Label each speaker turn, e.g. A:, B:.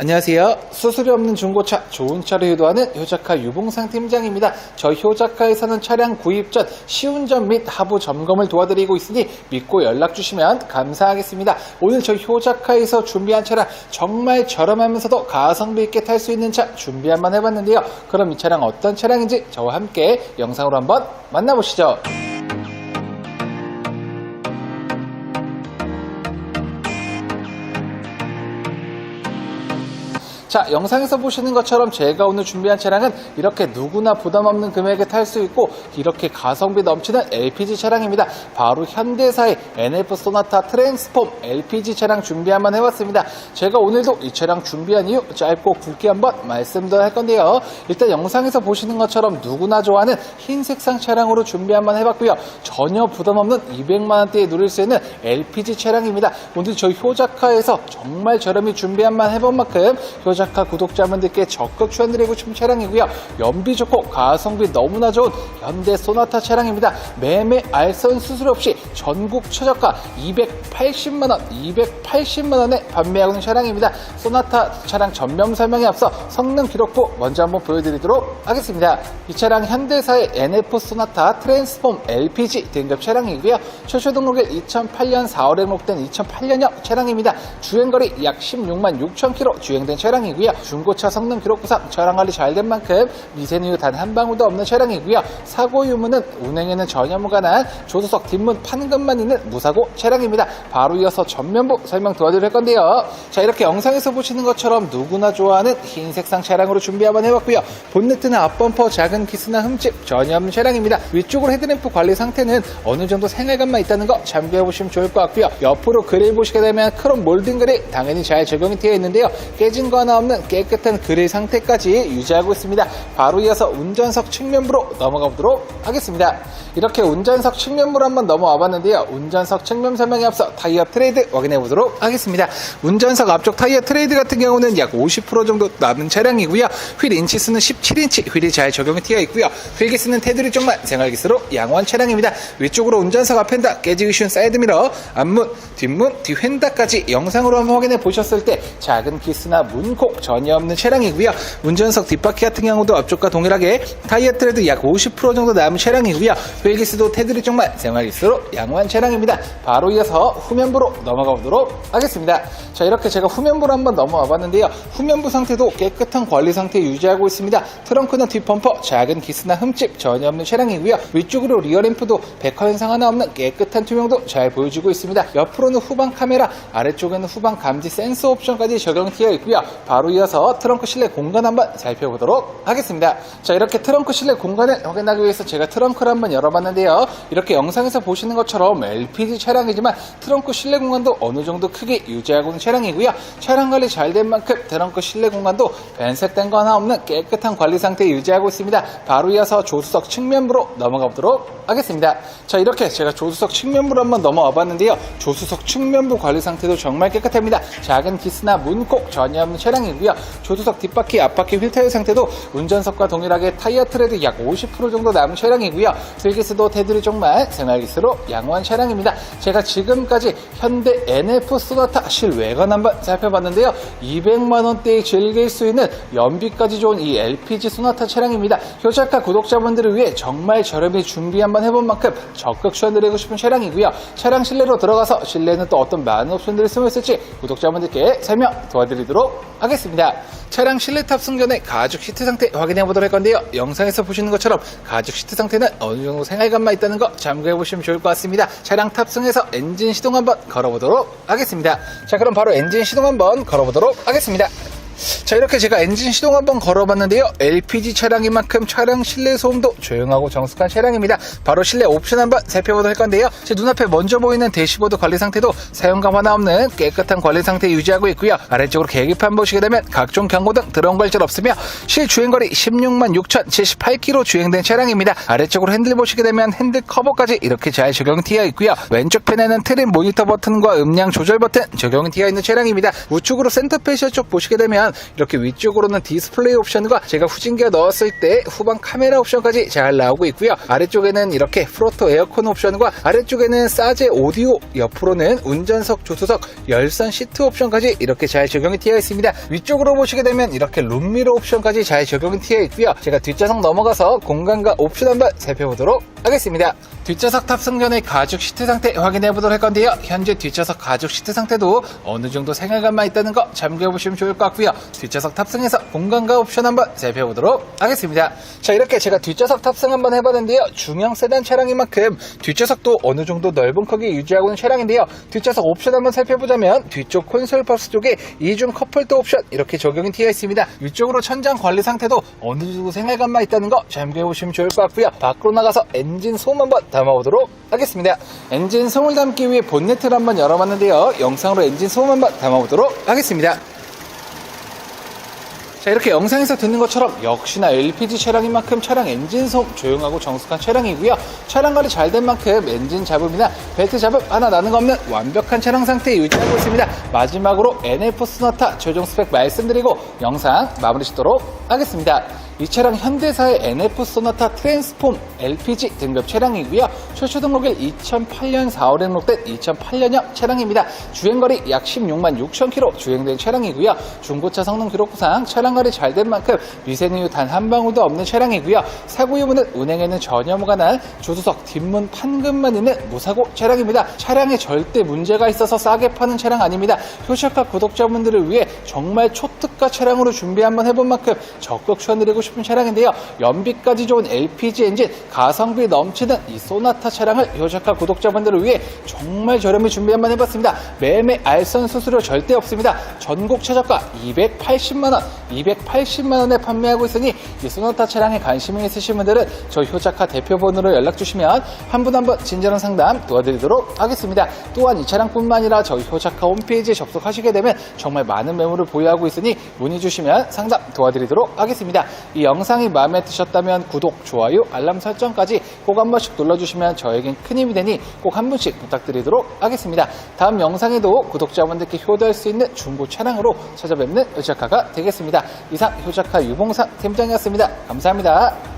A: 안녕하세요. 수수료 없는 중고차 좋은 차를 유도하는 효자카 유봉상 팀장입니다. 저희 효자카에서는 차량 구입 전 시운전 및 하부 점검을 도와드리고 있으니 믿고 연락 주시면 감사하겠습니다. 오늘 저희 효자카에서 준비한 차량 정말 저렴하면서도 가성비 있게 탈 수 있는 차 준비 한번 해봤는데요. 그럼 이 차량 어떤 차량인지 저와 함께 영상으로 한번 만나보시죠. 자, 영상에서 보시는 것처럼 제가 오늘 준비한 차량은 이렇게 누구나 부담 없는 금액에 탈 수 있고 이렇게 가성비 넘치는 LPG 차량입니다. 바로 현대사의 NF 소나타 트랜스폼 LPG 차량 준비 한번 해봤습니다. 제가 오늘도 이 차량 준비한 이유 짧고 굵게 한번 말씀도 할 건데요. 일단 영상에서 보시는 것처럼 누구나 좋아하는 흰 색상 차량으로 준비 한번 해봤고요. 전혀 부담 없는 200만원대에 누릴 수 있는 LPG 차량입니다. 오늘 저희 효자카에서 정말 저렴히 준비 한번 해본 만큼 카 구독자분들께 적극 추천드리고 싶은 차량이고요. 연비 좋고 가성비 너무나 좋은 현대 소나타 차량입니다. 매매 알선 수수료 없이 전국 최저가 280만원, 280만원에 판매하고 있는 차량입니다. 소나타 차량 전면 설명에 앞서 성능 기록부 먼저 한번 보여드리도록 하겠습니다. 이 차량 현대사의 NF 소나타 트랜스폼 LPG 등급 차량이고요. 최초 등록일 2008년 4월에 등록된 2008년형 차량입니다. 주행거리 약 16만 6천 킬로 주행된 차량 이고요. 중고차 성능 기록 부상 차량 관리 잘 된 만큼 미세누유 단 한 방울도 없는 차량이고요. 사고 유무는 운행에는 전혀 무관한 조수석 뒷문 판금만 있는 무사고 차량입니다. 바로 이어서 전면부 설명 도와드릴 건데요. 자 이렇게 영상에서 보시는 것처럼 누구나 좋아하는 흰 색상 차량으로 준비 한번 해봤고요. 본네트나 앞범퍼 작은 키스나 흠집 전혀 없는 차량입니다. 위쪽으로 헤드램프 관리 상태는 어느 정도 생활감만 있다는 거 참고해 보시면 좋을 것 같고요. 옆으로 그릴 보시게 되면 크롬 몰딩 그릴 당연히 잘 적용이 되어 있는데요. 깨진 거 하나 없는 깨끗한 그릴 상태까지 유지하고 있습니다. 바로 이어서 운전석 측면부로 넘어가 보도록 하겠습니다. 이렇게 운전석 측면부로 한번 넘어와 봤는데요. 운전석 측면 설명에 앞서 타이어 트레이드 확인해 보도록 하겠습니다. 운전석 앞쪽 타이어 트레이드 같은 경우는 약 50% 정도 남은 차량이고요. 휠 인치수는 17인치 휠이 잘 적용이 되어 있고요. 휠기스는 테두리 쪽만 생활기스로 양호한 차량입니다. 위쪽으로 운전석 앞엔다 깨지기 쉬운 사이드미러, 앞문, 뒷문, 뒤휀다까지 영상으로 한번 확인해 보셨을 때 작은 기스나 문콕 전혀 없는 차량이고요. 운전석 뒷바퀴 같은 경우도 앞쪽과 동일하게 타이어 트레드 약 50% 정도 남은 차량이고요. 휠기스도 테두리 쪽만 생활기스로 양호한 차량입니다. 바로 이어서 후면부로 넘어가 보도록 하겠습니다. 자 이렇게 제가 후면부로 한번 넘어와 봤는데요. 후면부 상태도 깨끗한 관리 상태 유지하고 있습니다. 트렁크나 뒷범퍼 작은 기스나 흠집 전혀 없는 차량이고요. 위쪽으로 리어램프도 백화 현상 하나 없는 깨끗한 투명도 잘 보여주고 있습니다. 옆으로는 후방 카메라, 아래쪽에는 후방 감지 센서 옵션까지 적용이 되어 있고요. 바로 이어서 트렁크 실내 공간 한번 살펴보도록 하겠습니다. 자 이렇게 트렁크 실내 공간을 확인하기 위해서 제가 트렁크를 한번 열어봤는데 요. 이렇게 영상에서 보시는 것처럼 LPG 차량이지만 트렁크 실내 공간도 어느 정도 크게 유지하고 있는 차량이고요. 차량 관리 잘 된 만큼 트렁크 실내 공간도 변색된 거 하나 없는 깨끗한 관리 상태 유지하고 있습니다. 바로 이어서 조수석 측면부로 넘어가 보도록 하겠습니다. 자 이렇게 제가 조수석 측면부로 한번 넘어와 봤는데요. 조수석 측면부 관리 상태도 정말 깨끗합니다. 작은 기스나 문콕 전혀 없는 차량이고요. 조수석 뒷바퀴 앞바퀴 휠 타일 상태도 운전석과 동일하게 타이어 트레드 약 50% 정도 남은 차량이고요. 휠기스도 테두리 쪽만 생활기스로 양호한 차량입니다. 제가 지금까지 현대 NF 소나타 실외관 한번 살펴봤는데요. 200만 원대에 즐길 수 있는 연비까지 좋은 이 LPG 소나타 차량입니다. 효자카 구독자분들을 위해 정말 저렴히 준비 한번 해본 만큼 적극 추천드리고 싶은 차량이고요. 차량 실내로 들어가서 실내는 또 어떤 많은 옵션들이 숨어 있을지 구독자분들께 설명 도와드리도록 하겠습니다. 차량 실내 탑승 전에 가죽 시트 상태 확인해 보도록 할 건데요. 영상에서 보시는 것처럼 가죽 시트 상태는 어느 정도 생활감만 있다는 거 참고해 보시면 좋을 것 같습니다. 차량 탑승해서 엔진 시동 한번 걸어보도록 하겠습니다. 자 그럼 바로 엔진 시동 한번 걸어보도록 하겠습니다. 자 이렇게 제가 엔진 시동 한번 걸어봤는데요. LPG 차량인 만큼 차량 실내 소음도 조용하고 정숙한 차량입니다. 바로 실내 옵션 한번 살펴보도록 할 건데요. 제 눈앞에 먼저 보이는 대시보드 관리 상태도 사용감 하나 없는 깨끗한 관리 상태 유지하고 있고요. 아래쪽으로 계기판 보시게 되면 각종 경고등 들어온 걸절 없으며 실주행거리 16만 6,078km 주행된 차량입니다. 아래쪽으로 핸들 보시게 되면 핸들 커버까지 이렇게 잘 적용이 되어 있고요. 왼쪽 펜에는 트림 모니터 버튼과 음량 조절 버튼 적용이 되어 있는 차량입니다. 우측으로 센터 페시어 쪽 보시게 되면 있지만 이렇게 위쪽으로는 디스플레이 옵션과 제가 후진기어 넣었을 때 후방 카메라 옵션까지 잘 나오고 있고요. 아래쪽에는 이렇게 프로토 에어컨 옵션과 아래쪽에는 사제 오디오 옆으로는 운전석 조수석 열선 시트 옵션까지 이렇게 잘 적용이 되어 있습니다. 위쪽으로 보시게 되면 이렇게 룸미러 옵션까지 잘 적용이 되어 있고요. 제가 뒷좌석 넘어가서 공간과 옵션 한번 살펴보도록 하겠습니다. 뒷좌석 탑승 전에 가죽 시트 상태 확인해 보도록 할 건데요. 현재 뒷좌석 가죽 시트 상태도 어느 정도 생활감만 있다는 거 참고해 보시면 좋을 것 같고요. 뒷좌석 탑승해서 공간과 옵션 한번 살펴보도록 하겠습니다. 자 이렇게 제가 뒷좌석 탑승 한번 해봤는데요. 중형 세단 차량인 만큼 뒷좌석도 어느 정도 넓은 크기 유지하고 있는 차량인데요. 뒷좌석 옵션 한번 살펴보자면 뒤쪽 콘솔 버스 쪽에 이중 컵홀더 옵션 이렇게 적용이 되어 있습니다. 위쪽으로 천장 관리 상태도 어느 정도 생활감만 있다는 거 참고해 보시면 좋을 것 같고요. 밖으로 나가서 엔진 소음 한번 담아보도록 하겠습니다. 엔진 소음을 담기 위해 본네트를 한번 열어봤는데요. 영상으로 엔진 소음 한번 담아보도록 하겠습니다. 자 이렇게 영상에서 듣는 것처럼 역시나 LPG 차량인 만큼 차량 엔진 소음 조용하고 정숙한 차량이고요. 차량 관리 잘 된 만큼 엔진 잡음이나 벨트 잡음 하나 나는 거 없는 완벽한 차량 상태 유지하고 있습니다. 마지막으로 NF 소나타 최종 스펙 말씀드리고 영상 마무리 짓도록 하겠습니다. 이 차량 현대사의 NF 소나타 트랜스폼 LPG 등급 차량이고요. 최초 등록일 2008년 4월에 등록된 2008년형 차량입니다. 주행거리 약 16만 6천 킬로 주행된 차량이고요. 중고차 성능 기록부상 차량 관리 잘 된 만큼 미세누유 단 한 방울도 없는 차량이고요. 사고 유무는 운행에는 전혀 무관한 조수석 뒷문 판금만 있는 무사고 차량입니다. 차량에 절대 문제가 있어서 싸게 파는 차량 아닙니다. 효시카 구독자분들을 위해 정말 초특가 차량으로 준비 한번 해본 만큼 적극 추천드리고 싶은 차량인데요. 연비까지 좋은 LPG 엔진, 가성비 넘치는 이 소나타 차량을 효시카 구독자분들을 위해 정말 저렴히 준비 한번 해봤습니다. 매매 알선 수수료 절대 없습니다. 전국 최저가 280만원, 280만원에 판매하고 있으니 이 소나타 차량에 관심이 있으신 분들은 저희 효자카 대표 번호로 연락 주시면 한 분 한 분 친절한 상담 도와드리도록 하겠습니다. 또한 이 차량뿐만 아니라 저희 효자카 홈페이지에 접속하시게 되면 정말 많은 매물을 보유하고 있으니 문의 주시면 상담 도와드리도록 하겠습니다. 이 영상이 마음에 드셨다면 구독, 좋아요, 알람 설정까지 꼭 한 번씩 눌러주시면 저에겐 큰 힘이 되니 꼭 한 분씩 부탁드리도록 하겠습니다. 다음 영상에도 구독자분들께 효도할 수 있는 중고 차량으로 찾아뵙는 효자카가 되겠습니다. 이상 효자카 유봉상 팀장이었습니다. 감사합니다.